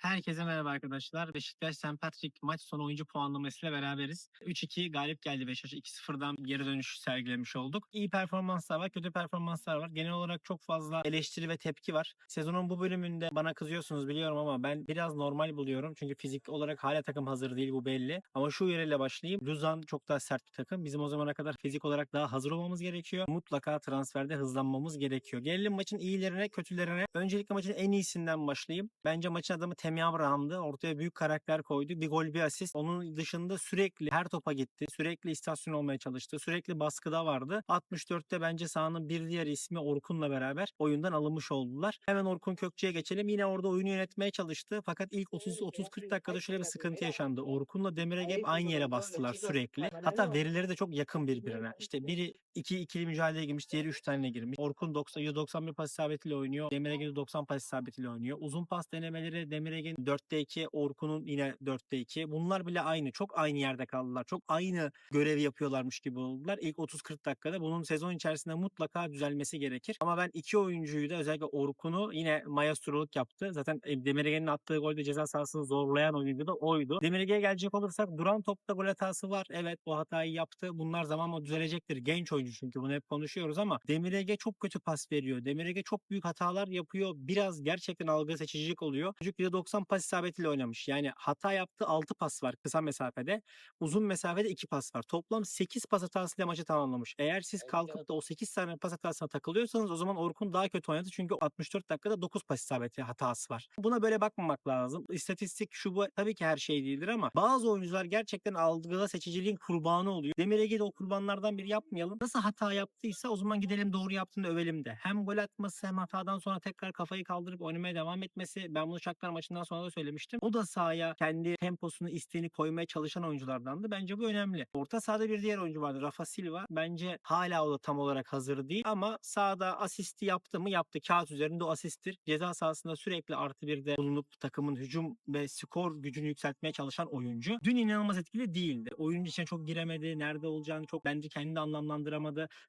Herkese merhaba arkadaşlar. Beşiktaş St. Patrick maç sonu oyuncu puanlamasıyla beraberiz. 3-2 galip geldi Beşiktaş. 2-0'dan geri dönüş sergilemiş olduk. İyi performanslar var, kötü performanslar var. Genel olarak çok fazla eleştiri ve tepki var. Sezonun bu bölümünde bana kızıyorsunuz biliyorum ama ben biraz normal buluyorum. Çünkü fizik olarak hala takım hazır değil bu belli. Ama şu uyarıyla başlayayım. Luzan çok daha sert bir takım. Bizim o zamana kadar fizik olarak daha hazır olmamız gerekiyor. Mutlaka transferde hızlanmamız gerekiyor. Gelelim maçın iyilerine, kötülerine. Öncelikle maçın en iyisinden başlayayım. Bence maçın adamı Temi Abraham'dı. Ortaya büyük karakter koydu. Bir gol bir asist. Onun dışında sürekli her topa gitti. Sürekli istasyon olmaya çalıştı. Sürekli baskıda vardı. 64'te bence sahanın bir diğer ismi Orkun'la beraber oyundan alınmış oldular. Hemen Orkun Kökçe'ye geçelim. Yine orada oyunu yönetmeye çalıştı. Fakat ilk 30-30-40 dakikada şöyle bir sıkıntı yaşandı. Orkun'la Demirege hep aynı yere bastılar sürekli. Hatta verileri de çok yakın birbirine. İşte biri 2 ikili mücadeleye girmiş, diğeri 3 tane girmiş. Orkun 90 %91 pas isabetiyle oynuyor. Demirege 90 pas isabetiyle oynuyor. Uzun pas denemeleri Demirege'nin 4'te 2, Orkun'un yine 4'te 2. Bunlar bile aynı. Çok aynı yerde kaldılar. Çok aynı görevi yapıyorlarmış gibi oldular. İlk 30-40 dakikada bunun sezon içerisinde mutlaka düzelmesi gerekir. Ama ben iki oyuncuyu da özellikle Orkun'u yine maestroluk yaptı. Zaten e, Demirege'nin attığı golde ceza sahasını zorlayan oyuncu da oydu. Demirege'ye gelecek olursak duran topta gol hatası var. Evet bu hatayı yaptı. Bunlar zamanla düzelecektir. Genç oyuncu çünkü bunu hep konuşuyoruz ama Demirege çok kötü pas veriyor. Demirege çok büyük hatalar yapıyor. Biraz gerçekten algı seçicilik oluyor. Çocuk %90 pas isabetiyle oynamış. Yani hata yaptığı 6 pas var kısa mesafede. Uzun mesafede 2 pas var. Toplam 8 pas hatasıyla maçı tamamlamış. Eğer siz kalkıp da o 8 tane pas hatasına takılıyorsanız o zaman Orkun daha kötü oynadı. Çünkü 64 dakikada 9 pas isabeti hatası var. Buna böyle bakmamak lazım. İstatistik şu bu tabii ki her şey değildir ama bazı oyuncular gerçekten algıda seçiciliğin kurbanı oluyor. Demirege de o kurbanlardan biri yapmayalım. Nasıl hata yaptıysa o zaman gidelim doğru yaptığını övelim de. Hem gol atması hem hatadan sonra tekrar kafayı kaldırıp oynamaya devam etmesi. Ben bunu Shakhtar maçından sonra da söylemiştim. O da sahaya kendi temposunu, isteğini koymaya çalışan oyunculardandı. Bence bu önemli. Orta sahada bir diğer oyuncu vardı. Rafa Silva. Bence hala o da tam olarak hazır değil. Ama sahada asisti yaptı mı? Yaptı. Kağıt üzerinde o asisttir. Ceza sahasında sürekli artı birde bulunup takımın hücum ve skor gücünü yükseltmeye çalışan oyuncu. Dün inanılmaz etkili değildi. Oyuncu içine çok giremedi. Nerede olacağını çok bence kendi anlamlandıramadı.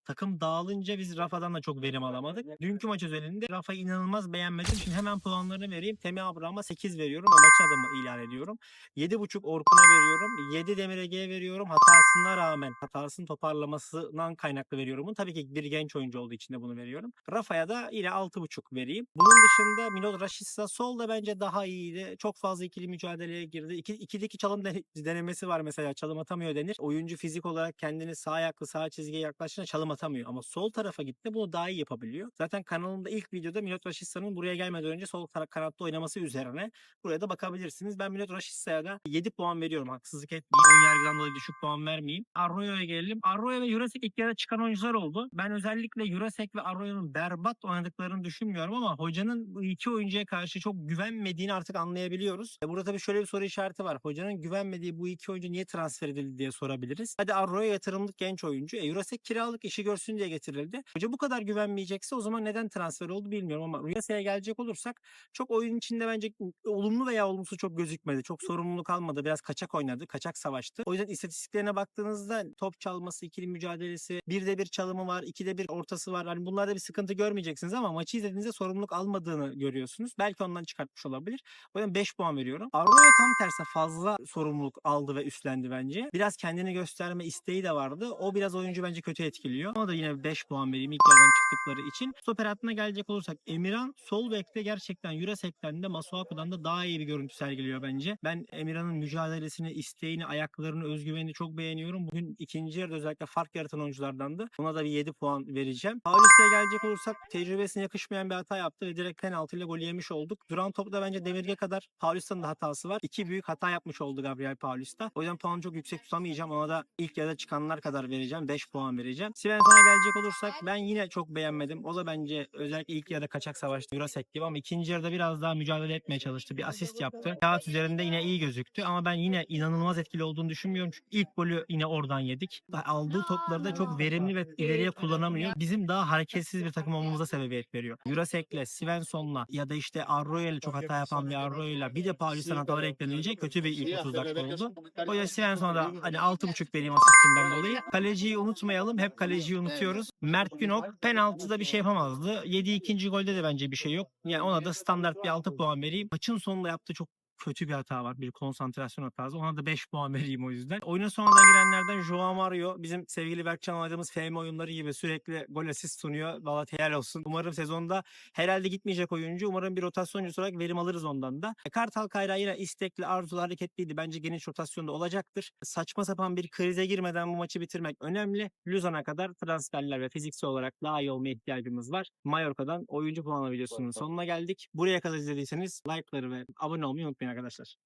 Takım dağılınca biz Rafa'dan da çok verim alamadık. Dünkü maç özelinde Rafa'yı inanılmaz beğenmedim. Şimdi hemen puanlarını vereyim. Temi Abraham'a 8 veriyorum ve maç adamı ilan ediyorum. 7.5 Orkun'a veriyorum. 7 Demir Ege'ye veriyorum. Hatasına rağmen hatasını toparlamasından kaynaklı veriyorum. bunu. Tabii ki bir genç oyuncu olduğu için de bunu veriyorum. Rafa'ya da yine 6.5 vereyim. Bunun dışında Milot Rashica sol da bence daha iyiydi. Çok fazla ikili mücadeleye girdi. İki, ikideki çalım de- denemesi var mesela. Çalım atamıyor denir. Oyuncu fizik olarak kendini sağ ayaklı sağ çizgiye yaklaştığında çalım atamıyor. Ama sol tarafa gitti bunu daha iyi yapabiliyor. Zaten kanalımda ilk videoda Milot Rashica'nın buraya gelmeden önce sol kanatta oynaması üzerine buraya da bakabilirsiniz. Ben Milot Rashica'ya da 7 puan veriyorum. Haksızlık etmeyeyim. Ön yargıdan dolayı düşük puan vermeyeyim. Arroyo'ya gelelim. Arroyo ve Jurasek ilk yarıda çıkan oyuncular oldu. Ben özellikle Jurasek ve Arroyo'nun berbat oynadıklarını düşünmüyorum ama hocanın bu iki oyuncuya karşı çok güvenmediğini artık anlayabiliyoruz. E Burada tabii şöyle bir soru işareti var. Hocanın güvenmediği bu iki oyuncu niye transfer edildi diye sorabiliriz. Hadi Arroyo yatırımlık genç oyuncu. E Jurasek kiralık işi görsün diye getirildi. Hoca bu kadar güvenmeyecekse o zaman neden transfer oldu bilmiyorum ama Jurasek'e gelecek olursak çok oyun içinde bence olumlu veya olumsuz çok gözükmedi. Çok sorumluluk almadı. Biraz kaçak oynadı. Kaçak savaştı. O yüzden istatistiklerine baktığınızda top çalması, ikili mücadelesi, birde bir çalımı var, ikide bir ortası var. Hani bunlarda bir sıkıntı görmeyeceksiniz ama maçı izlediğinizde sorumluluk almadığını görüyorsunuz. Belki ondan çıkartmış olabilir. O yüzden 5 puan veriyorum. Arroyo tam tersi fazla sorumluluk aldı ve üstlendi bence. Biraz kendini gösterme isteği de vardı. O biraz oyuncu bence kötü etkiliyor. Ona da yine 5 puan vereyim ilk yarıdan çıktıkları için. Stoper hattına gelecek olursak Emirhan sol bekte gerçekten Jurasek'ten de Masuaku'dan da daha iyi bir görüntü sergiliyor bence. Ben Emirhan'ın mücadelesini, isteğini, ayaklarını, özgüvenini çok beğeniyorum. Bugün ikinci yarıda özellikle fark yaratan oyunculardandı. Ona da bir 7 puan vereceğim. Paulista'ya gelecek olursak tecrübesine yakışmayan bir hata yaptı ve direkt penaltıyla gol yemiş olduk. Duran topta bence Demirge kadar Paulista'nın da hatası var. İki büyük hata yapmış oldu Gabriel Paulista. O yüzden puanı çok yüksek tutamayacağım. Ona da ilk yarıda çıkanlar kadar vereceğim. 5 puan vereceğim. Svensson'a gelecek olursak ben yine çok beğenmedim. O da bence özellikle ilk yarıda kaçak savaştı. Jurasek gibi ama ikinci yarıda biraz daha mücadele etmeye çalıştı. Bir asist yaptı. Kağıt üzerinde yine iyi gözüktü ama ben yine inanılmaz etkili olduğunu düşünmüyorum. Çünkü ilk golü yine oradan yedik. Aldığı topları da çok verimli ve ileriye kullanamıyor. Bizim daha hareketsiz bir takım olmamıza sebebiyet veriyor. Jurasek'le, Svensson'la ya da işte Arroyo'yla çok hata yapan bir Arroyo'yla bir de Paulista'nın hataları eklenince kötü bir ilk 30 dakika oldu. O yüzden Svensson'a da hani 6.5 vereyim asistinden dolayı. Kaleciyi unutmayalım. Hep kaleciyi unutuyoruz. Mert Günok penaltıda bir şey yapamazdı. 7 ikinci golde de bence bir şey yok. Yani ona da standart bir 6 puan vereyim. Maçın sonunda yaptığı çok kötü bir hata var. Bir konsantrasyon hatası. Ona da 5 puan vereyim o yüzden. Oyuna sonradan girenlerden Joao Mario bizim sevgili Berkcan oynadığımız FM oyunları gibi sürekli gol asist sunuyor. Valla helal olsun. Umarım sezonda herhalde gitmeyecek oyuncu. Umarım bir rotasyoncu olarak verim alırız ondan da. Kartal Kayra yine istekli, arzulu, hareketliydi. Bence geniş rotasyonda olacaktır. Saçma sapan bir krize girmeden bu maçı bitirmek önemli. Luzan'a kadar transferler ve fiziksel olarak daha iyi olmaya ihtiyacımız var. Mallorca'dan oyuncu puanı videosunun sonuna geldik. Buraya kadar izlediyseniz like'ları ve abone olmayı unutmayın arkadaşlar.